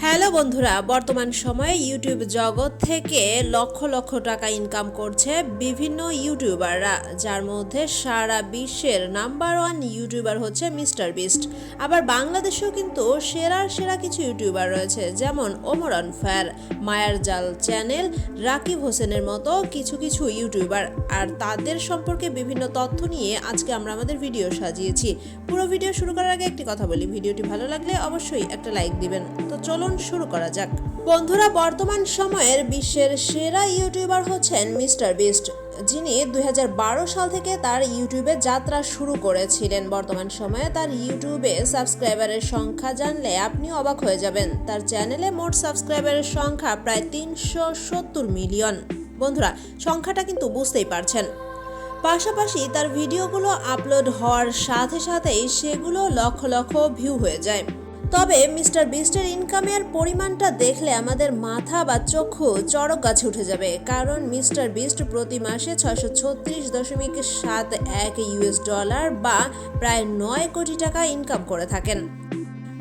Hello বন্ধুরা, বর্তমান সময়ে ইউটিউব জগৎ থেকে লক্ষ লক্ষ টাকা ইনকাম করছে বিভিন্ন ইউটিউবাররা যার মধ্যে সারা বিশ্বের নাম্বার ওয়ান ইউটিউবার হচ্ছে মিস্টার বিস্ট আবার বাংলাদেশেও কিন্তু সেরার সেরা কিছু ইউটিউবার রয়েছে, যেমন ওমরান ফায়ার মায়ার জাল চ্যানেল রাকিব হোসেনের মতো কিছু কিছু ইউটিউবার আর তাদের সম্পর্কে বিভিন্ন তথ্য নিয়ে আজকে আমরা আমাদের ভিডিও সাজিয়েছি। পুরো ভিডিও শুরু করার আগে একটি কথা বলি ভিডিওটি ভালো লাগলে অবশ্যই একটা লাইক দিবেন। তো চলুন শুরু করা যাক। বন্ধুরা, বর্তমান সময়ের বিশ্বের সেরা ইউটিউবার হচ্ছেন মিস্টার বিস্ট, যিনি দুই হাজার বারো সাল থেকে তার ইউটিউবে যাত্রা শুরু করেছিলেন। বর্তমান সময়ে তার ইউটিউবে সাবস্ক্রাইবারের সংখ্যা জানলে আপনি অবাক হয়ে যাবেন। তার চ্যানেলে মোট সাবস্ক্রাইবারের সংখ্যা প্রায় তিনশো সত্তর মিলিয়ন। বন্ধুরা, সংখ্যাটা কিন্তু বুঝতেই পারছেন। পাশাপাশি তার ভিডিওগুলো আপলোড হওয়ার সাথে সাথেই সেগুলো লক্ষ লক্ষ ভিউ হয়ে যায়। তবে মিস্টার বিস্টের ইনকামের পরিমাণটা দেখলে আমাদের মাথা বা চক্ষু চড়ক গাছে উঠে যাবে। কারণ মিস্টার বিস্ট প্রতি মাসে ছয়শো ছত্রিশ দশমিক সাত এক ইউএস ডলার বা প্রায় নয় কোটি টাকা ইনকাম করে থাকেন।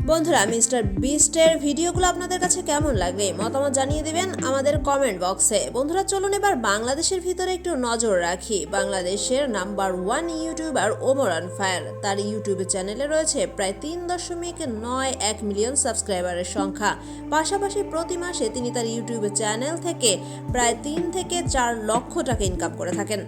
বন্ধুরা, মিস্টার বিস্টের ভিডিওগুলো আপনাদের কাছে কেমন লাগে? মতামত জানিয়ে দিবেন আমাদের কমেন্ট বক্সে বন্ধুরা, চলুন এবার বাংলাদেশের ভিতরে একটু নজর রাখি। বাংলাদেশের number one YouTuber Omran fire তার ইউটিউব চ্যানেলে রয়েছে প্রায় তিন দশমিক নয় এক মিলিয়ন সাবস্ক্রাইবারের সংখ্যা। পাশাপাশি প্রতি মাসে তিনি তার ইউটিউব চ্যানেল থেকে প্রায় তিন থেকে চার লক্ষ টাকা ইনকাম করে থাকেন।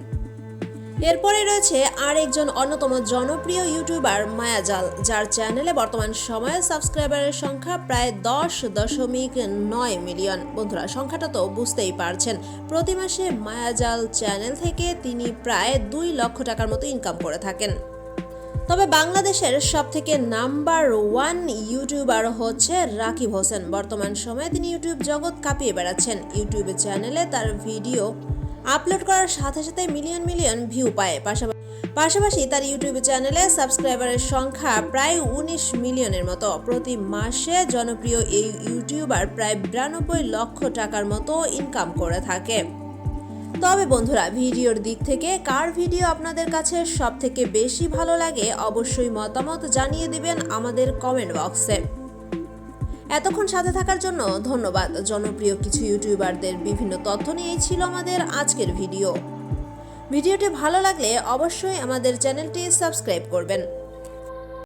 এরপরে রয়েছে আরেকজন অন্যতম জনপ্রিয় ইউটিউবার মায়াজাল যার চ্যানেলে বর্তমান সময়ে সাবস্ক্রাইবারের সংখ্যা প্রায় দশ দশমিক নয় মিলিয়ন। বন্ধুরা, সংখ্যাটা তো বুঝতেই পারছেন। প্রতি মাসে মায়াজাল চ্যানেল থেকে তিনি প্রায় দুই লক্ষ টাকার মতো ইনকাম করে থাকেন। তবে বাংলাদেশের সব থেকে নাম্বার ওয়ান ইউটিউবার হচ্ছে রাকিব হোসেন। বর্তমান সময়ে তিনি ইউটিউব জগৎ কাঁপিয়ে বেড়াচ্ছেন। ইউটিউব চ্যানেলে তার ভিডিও আপলোড করার সাথে সাথে মিলিয়ন মিলিয়ন ভিউ পায়। পাশাপাশি পাশাপাশি তার ইউটিউব চ্যানেলে সাবস্ক্রাইবারের সংখ্যা প্রায় উনিশ মিলিয়নের মতো। প্রতি মাসে জনপ্রিয় এই ইউটিউবার প্রায় বিরানব্বই লক্ষ টাকার মতো ইনকাম করে থাকে। তবে বন্ধুরা, ভিডিওর দিক থেকে কার ভিডিও আপনাদের কাছে সব থেকে বেশি ভালো লাগে, অবশ্যই মতামত জানিয়ে দিবেন আমাদের কমেন্ট বক্সে এতক্ষণ সাথে থাকার জন্য ধন্যবাদ। জনপ্রিয় কিছু ইউটিউবারদের বিভিন্ন তথ্য নিয়েই ছিল আমাদের আজকের ভিডিও। ভিডিওটি ভালো লাগলে অবশ্যই আমাদের চ্যানেলটি সাবস্ক্রাইব করবেন।